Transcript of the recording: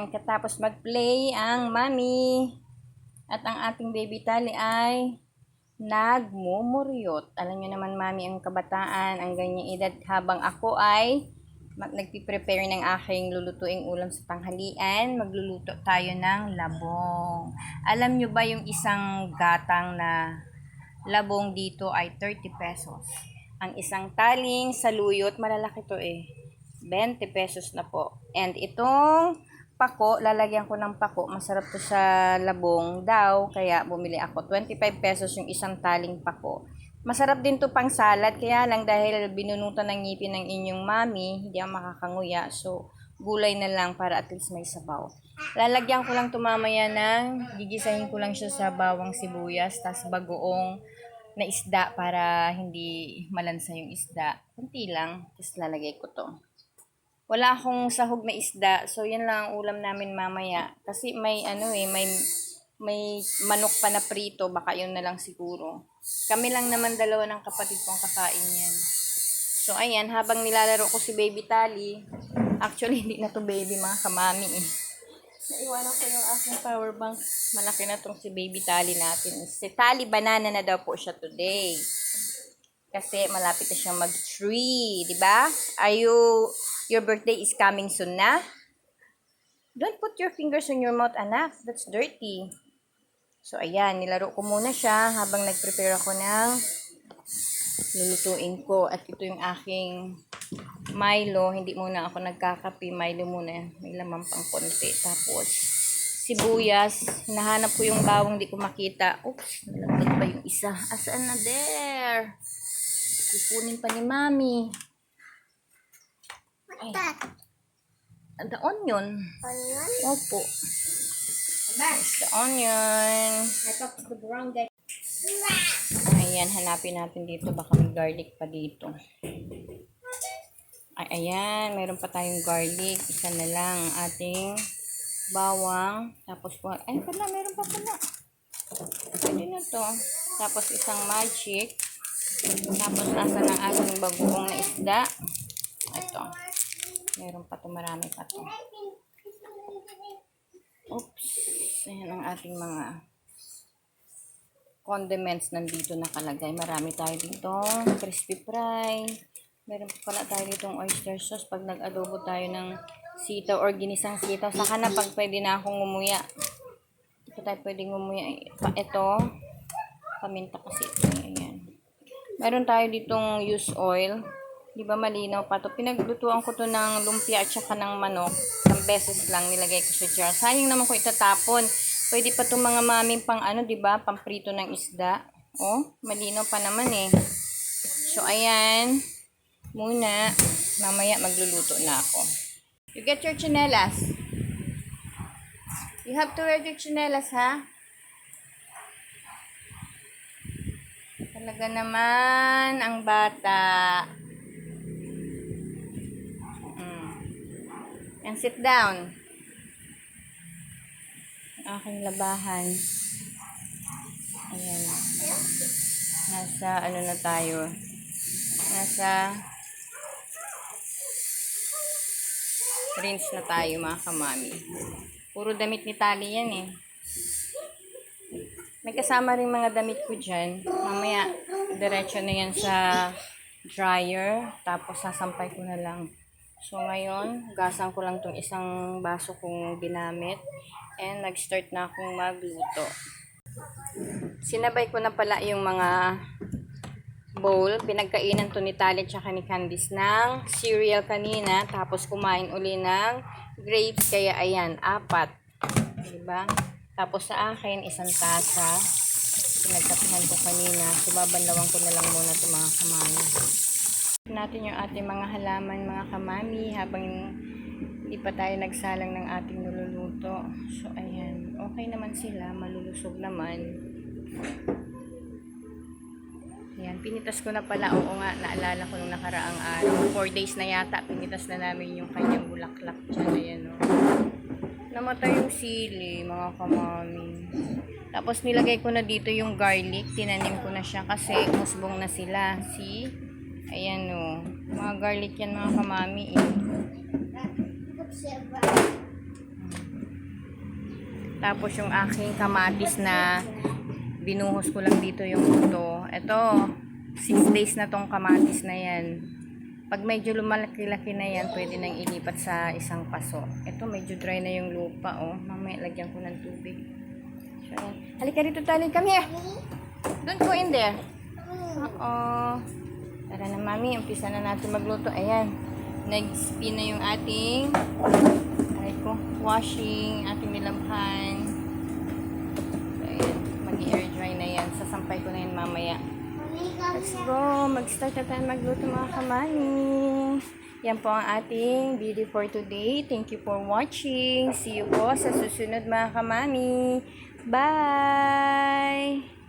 Ayan, katapos mag-play ang mami. At ang ating baby tali ay nagmumuryot. Alam niyo naman, mami, ang kabataan, ang ganyang edad habang ako ay nagpiprepare ng aking lulutuing ulam sa tanghalian. Magluluto tayo ng labong. Alam niyo ba yung isang gatang na labong dito ay 30 pesos. Ang isang taling saluyot, malalaki to eh. 20 pesos na po. And itong pako, lalagyan ko ng pako. Masarap to sa labong daw. Kaya bumili ako. 25 pesos yung isang taling pako. Masarap din to pang salad. Kaya lang dahil binunutan ng ngipin ng inyong mami, hindi ako makakanguya. So, gulay na lang para at least may sabaw. Lalagyan ko lang to mamaya ng, gigisahin ko lang siya sa bawang sibuyas, tas bagoong na isda para hindi malansa yung isda. Kunti lang, tapos lalagay ko to. Wala akong sahog na isda, so yan lang ang ulam namin mamaya. Kasi may ano eh, may may manok pa na prito, baka yun na lang siguro. Kami lang naman dalawa ng kapatid kong kakain yan. So ayan, habang nilalaro ko si Baby Tali, actually hindi na to baby mga kamami eh. Naiwanan ko yung aking power bank. Malaki na tong si baby tali natin. Si tali banana na daw po siya today. Kasi malapit na siyang mag-3, di ba? Are you, your birthday is coming soon na? Don't put your fingers on your mouth, anak. That's dirty. So, ayan, nilaro ko muna siya habang nag-prepare ako ng lulutuin ko. At ito yung aking Milo. Hindi muna ako nagkakape. Milo muna. May laman pang konti. Tapos, sibuyas. Hinahanap ko yung bawang di ko makita. Oops, nalaglag pa yung isa. Asaan na there? Kukunin pa ni Mami. Ay. The onion. Onion? Opo. There's the onion. I to the wrong guy. Ayan, hanapin natin dito. Baka may garlic pa dito. Ay, ayan. Meron pa tayong garlic. Isa na lang ang ating bawang. Tapos po, ay pala, meron pa pala. Pwede na to. Tapos isang magic. Tapos nasa ng ating bagoong na isda. Ito. Meron pa to, marami pa to. Oops. Ayan ang ating mga condiments nandito nakalagay. Marami tayo dito. Crispy fry. Meron pa pala tayo ditong oyster sauce pag nag-adobo tayo ng sitaw or ginisang sitaw. Saka na pag pwede na akong ngumuya. Ito tayo pwedeng ngumuya. Ito. Paminta kasi ito. Ayan. Meron tayo ditong used oil. Di ba malinaw pa to? Pinaglutuan ko to ng lumpia at saka ng manok. Isang beses lang nilagay ko sa jar. Sayang naman ko itatapon. Pwede pa itong mga maming pang ano, di ba? Pamprito ng isda. Oh, malinaw pa naman eh. So, ayan. Muna, mamaya magluluto na ako. You get your chinelas. You have to wear your chinelas, ha? Talaga naman ang bata. And sit down. Ang aking labahan. Ayan. Nasa ano na tayo. Nasa rinse na tayo mga kamami. Puro damit ni Tali yan eh. May kasama rin mga damit ko dyan. Mamaya, diretso na yan sa dryer. Tapos, sasampay ko na lang. So, ngayon, gasan ko lang tong isang baso kong ginamit. And, nag-start na akong magluto. Sinabay ko na pala yung mga bowl. Pinagkainan to ni Tali at ni Candice ng cereal kanina. Tapos, kumain uli ng grapes. Kaya, ayan, apat. Diba? Tapos sa akin, isang tasa. Pinagkapihan ko kanina. So, babanlawan ko na lang muna ito mga. Natin yung ating mga halaman, mga kamami, habang hindi pa tayo nagsalang ng ating niluluto. So, ayan. Okay naman sila. Malulusog naman. Ayan. Pinitas ko na pala. Oo nga, naalala ko nung nakaraang araw. 4 days na yata. Pinitas na namin yung kanyang bulaklak dyan. Ayan, o. Namatay yung sili, mga kamami. Tapos nilagay ko na dito yung garlic. Tinanim ko na siya kasi musbong na sila. See? Ayan o. Mga garlic yan mga kamami eh. Tapos yung aking kamatis na binuhos ko lang dito yung luto. Ito, 6 days na tong kamatis na yan. Pag medyo lumalaki-laki na yan, pwede nang ilipat sa isang paso. Ito, medyo dry na yung lupa, oh. Mamaya, lagyan ko ng tubig. So. Halika rito, Tali. Come here. Don't go in there. Oo. Tara na, Mami. Umpisa na natin magluto. Ayan. Nag-spin na yung ating ay ko, washing, ating nilamphan. So, ayan. Mag-air dry na yan. Sasampay ko na yan mamaya. Let's go! Mag-start na tayo magluto mga kamani. Yan po ang ating video for today. Thank you for watching. See you po sa susunod mga kamani. Bye!